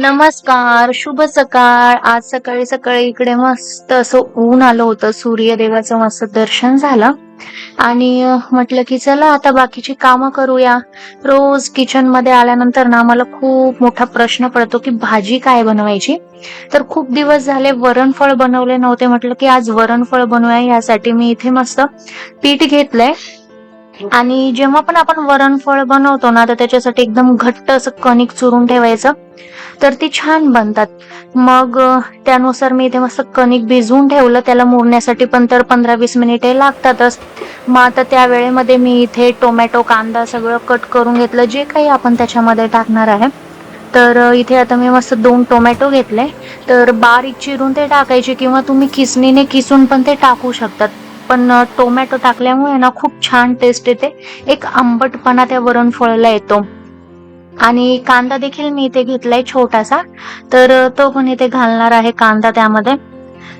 नमस्कार शुभ सकाळ. आज सकाळी सकाळी इकडे मस्त असं ऊन आलं होतं. सूर्यदेवाचं मस्त दर्शन झालं. आणि म्हटलं की चला आता बाकीची कामं करूया. रोज किचनमध्ये आल्यानंतर ना मला खूप मोठा प्रश्न पडतो की भाजी काय बनवायची? तर खूप दिवस झाले वरणफळ बनवले नव्हते. म्हटलं की आज वरणफळ बनवूया यासाठी मी इथे मस्त पीठ घेतलंय. आणि जेव्हा पण आपण वरणफळ बनवतो ना तर त्याच्यासाठी एकदम घट्ट असं कणिक चुरून ठेवायचं. तर ती छान बनतात. मग त्यानुसार मी इथे मस्त कणिक भिजवून ठेवलं. त्याला मुरण्यासाठी पण तर पंधरा वीस मिनिटे लागतातच. मग आता त्या वेळेमध्ये मी इथे टोमॅटो कांदा सगळं कट करून घेतलं. जे काही आपण त्याच्यामध्ये टाकणार आहे. तर इथे आता मी मस्त दोन टोमॅटो घेतले. तर बारीक चिरून ते टाकायचे किंवा तुम्ही किसणीने किसून पण ते टाकू शकतात. पण टोमॅटो टाकल्यामुळे ना खूप छान टेस्ट येते. एक आंबटपणा त्या वरणफळला येतो. आणि कांदा देखील मी इथे घेतलाय छोटासा. तर तो पण इथे घालणार आहे कांदा त्यामध्ये.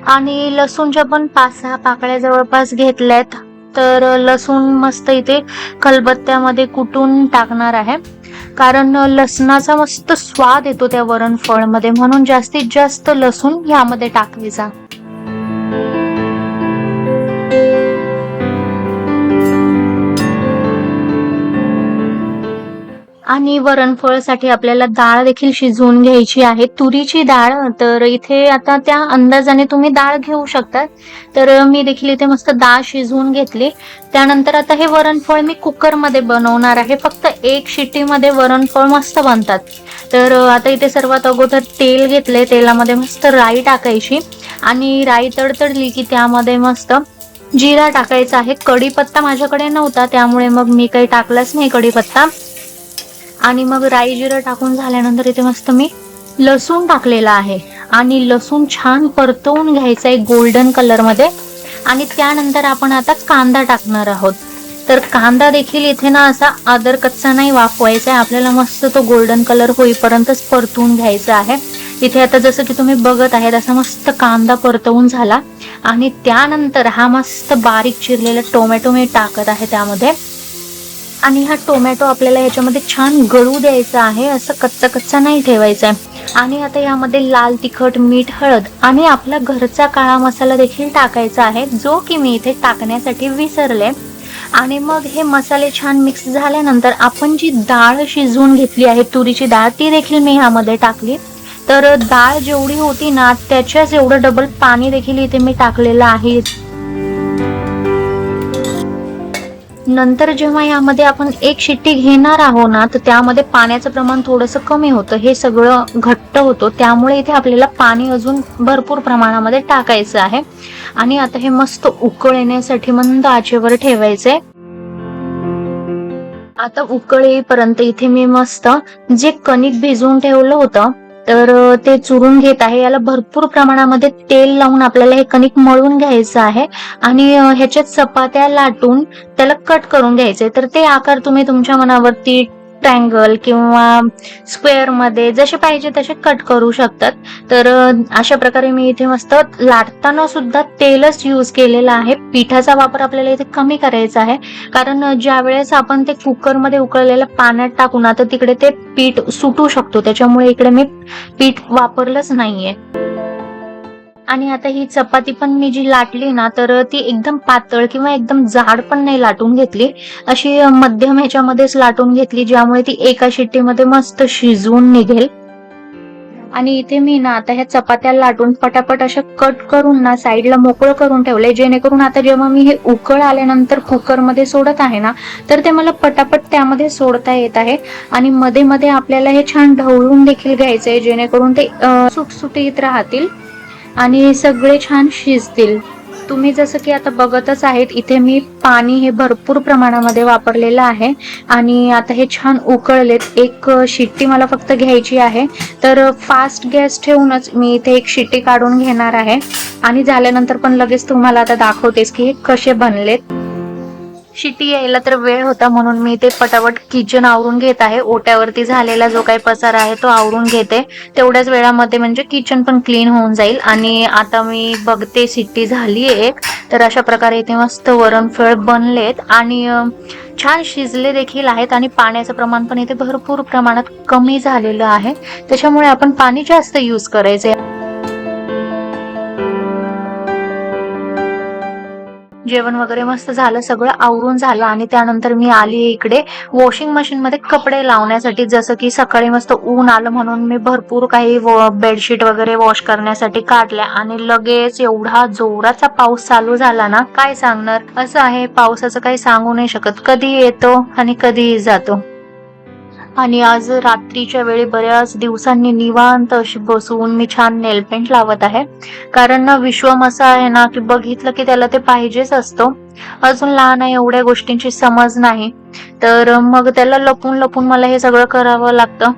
आणि लसूणच्या पण पाच सहा पाकळ्या जवळपास घेतल्यात तर लसूण मस्त इथे खलबत्त्यामध्ये कुटून टाकणार आहे. कारण लसणाचा मस्त स्वाद येतो त्या वरणफळमध्ये म्हणून जास्तीत जास्त लसूण ह्यामध्ये टाकायचा आणि वरणफळसाठी आपल्याला डाळ देखील शिजवून घ्यायची आहे. तुरीची डाळ तर इथे आता त्या अंदाजाने तुम्ही डाळ घेऊ शकता. तर मी देखील इथे मस्त डाळ शिजवून घेतली. त्यानंतर आता हे वरणफळ मी कुकरमध्ये बनवणार आहे. फक्त एक शिट्टीमध्ये वरणफळ मस्त बनतात. तर आता इथे सर्वात अगोदर तेल घेतले तेलामध्ये मस्त राई टाकायची. आणि राई तडतडली की त्यामध्ये मस्त जिरा टाकायचा आहे. कढीपत्ता माझ्याकडे नव्हता त्यामुळे मग मी काही टाकलाच नाही कढीपत्ता. आणि मग राई जिरं टाकून झाल्यानंतर इथे मस्त मी लसूण टाकलेला आहे. आणि लसूण छान परतवून घ्यायचा आहे गोल्डन कलरमध्ये आणि त्यानंतर आपण आता कांदा टाकणार आहोत. तर कांदा देखील इथे ना असा आदर कच्चा नाही वाफवायचा आहे आपल्याला मस्त तो गोल्डन कलर होईपर्यंतच परतवून घ्यायचा आहे. इथे आता जसं की तुम्ही बघत आहे तसा मस्त कांदा परतवून झाला. आणि त्यानंतर हा मस्त बारीक चिरलेला टोमॅटो मी टाकत आहे त्यामध्ये. आणि हा टोमॅटो आपल्याला ह्याच्यामध्ये छान गळू द्यायचा आहे असं कच्चा कच्चा नाही ठेवायचा आहे आणि आता यामध्ये लाल तिखट मीठ हळद आणि आपला घरचा काळा मसाला देखील टाकायचा आहे जो की मी इथे टाकण्यासाठी विसरले. आणि मग हे मसाले छान मिक्स झाल्यानंतर आपण जी डाळ शिजवून घेतली आहे तुरीची डाळ ती देखील मी ह्यामध्ये टाकली. तर डाळ जेवढी होती ना त्याच्याच एवढं डबल पाणी देखील इथे मी टाकलेलं आहे. नंतर जेव्हा यामध्ये आपण एक शिट्टी घेणार आहोत ना तर त्यामध्ये पाण्याचं प्रमाण थोडंसं कमी होतं. हे सगळं घट्ट होतं. त्यामुळे इथे आपल्याला पाणी अजून भरपूर प्रमाणामध्ये टाकायचं आहे. आणि आता हे मस्त उकळ येण्यासाठी मंद आचेवर ठेवायचंय. आता उकळ येईपर्यंत इथे मी मस्त जे कणिक भिजवून ठेवलं होतं तर ते चुरून घेत आहे. याला भरपूर प्रमाणामध्ये तेल लावून आपल्याला हे कणिक मळून घ्यायचं आहे. आणि ह्याच्यात चपात्या लाटून त्याला कट करून घ्यायचे. तर ते आकार तुम्ही तुमच्या मनावरती ट्रँगल किंवा स्क्वेअरमध्ये जसे पाहिजे तसे कट करू शकतात. तर अशा प्रकारे मी इथे मस्त लाटताना सुद्धा तेलच यूज केलेला आहे. पिठाचा वापर आपल्याला इथे कमी करायचा आहे. कारण ज्या वेळेस आपण ते कुकरमध्ये उकळलेल्या पाण्यात टाकू ना तर तिकडे ते पीठ सुटू शकतो. त्याच्यामुळे इकडे मी पीठ वापरलंच नाहीये. आणि आता ही चपाती पण मी जी लाटली ना तर ती एकदम पातळ किंवा एकदम जाड पण नाही लाटून घेतली. अशी मध्यम ह्याच्यामध्येच लाटून घेतली ज्यामुळे ती एका शिट्टीमध्ये मस्त शिजवून निघेल. आणि इथे मी ना आता ह्या चपात्या लाटून पटापट अशा कट करून ना साईडला मोकळं करून ठेवलंय जेणेकरून आता जेव्हा मी हे उकळ आल्यानंतर कुकरमध्ये सोडत आहे ना तर ते मला पटापट त्यामध्ये सोडता येत आहे. आणि मध्ये मध्ये आपल्याला हे छान ढवळून देखील घ्यायचंय जेणेकरून ते सुटसुटीत राहतील. आणि सगळे छान शिजतील. तुम्ही जसं की आता बघतच आहेत इथे मी पाणी हे भरपूर प्रमाणामध्ये वापरलेलं आहे आणि आता हे छान उकळलेत. एक शिट्टी मला फक्त घ्यायची आहे. तर फास्ट गॅस ठेवूनच मी इथे एक शिट्टी काढून घेणार आहे. आणि झाल्यानंतर पण लगेच तुम्हाला आता दाखवतेस की हे कसे बनलेत. शिटी यायला तर वेळ होता म्हणून मी ते पटापट किचन आवरून घेत आहे. ओट्यावरती झालेला जो काही पसार आहे तो आवरून घेते. तेवढ्याच वेळामध्ये म्हणजे किचन पण क्लीन होऊन जाईल. आणि आता मी बघते शिट्टी झाली एक. तर अशा प्रकारे इथे मस्त वरणफळ बनलेत. आणि छान शिजले देखील आहेत. आणि पाण्याचं प्रमाण पण इथे भरपूर प्रमाणात कमी झालेलं आहे. त्याच्यामुळे आपण पाणी जास्त यूज करायचे जेवण वगैरे मस्त झालं सगळं आवरून झालं आणि त्यानंतर मी आली इकडे वॉशिंग मशीन मध्ये कपडे लावण्यासाठी. जसं की सकाळी मस्त ऊन आलं म्हणून मी भरपूर काही बेडशीट वगैरे वॉश करण्यासाठी काढल्या आणि लगेच एवढा जोराचा पाऊस चालू झाला ना काय सांगणार? असं आहे पावसाचं काही सांगू नाही शकत. कधी येतो आणि कधीही जातो. आणि आज रात्रीच्या वेळी बऱ्याच दिवसांनी निवांत अशी बसून मी छान नेलपेंट लावत आहे. कारण ना विश्वम असं आहे ना की बघितलं की त्याला ते पाहिजेच असतो. अजून लहान आहे एवढ्या गोष्टींची समज नाही. तर मग त्याला लपून लपून मला हे सगळं करावं लागतं.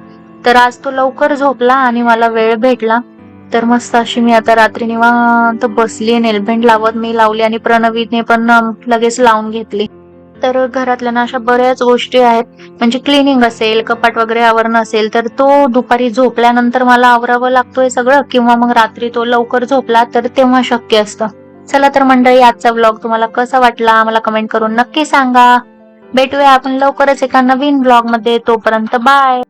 तर आज तो लवकर झोपला आणि मला वेळ भेटला. तर मस्त अशी मी आता रात्री निवांत बसली नेलपेंट लावत मी लावली आणि प्रणवीने पण लगेच लावून घेतली. तर घरातल्या ना अशा बऱ्याच गोष्टी आहेत. म्हणजे क्लिनिंग असेल कपाट वगैरे आवरणं असेल तर तो दुपारी झोपल्यानंतर मला आवरावं लागतोय सगळं. किंवा मग रात्री तो लवकर झोपला तर तेव्हा शक्य असतं. चला तर मंडळी आजचा ब्लॉग तुम्हाला कसा वाटला? मला कमेंट करून नक्की सांगा. भेटूया आपण लवकरच एका नवीन ब्लॉगमध्ये. तोपर्यंत बाय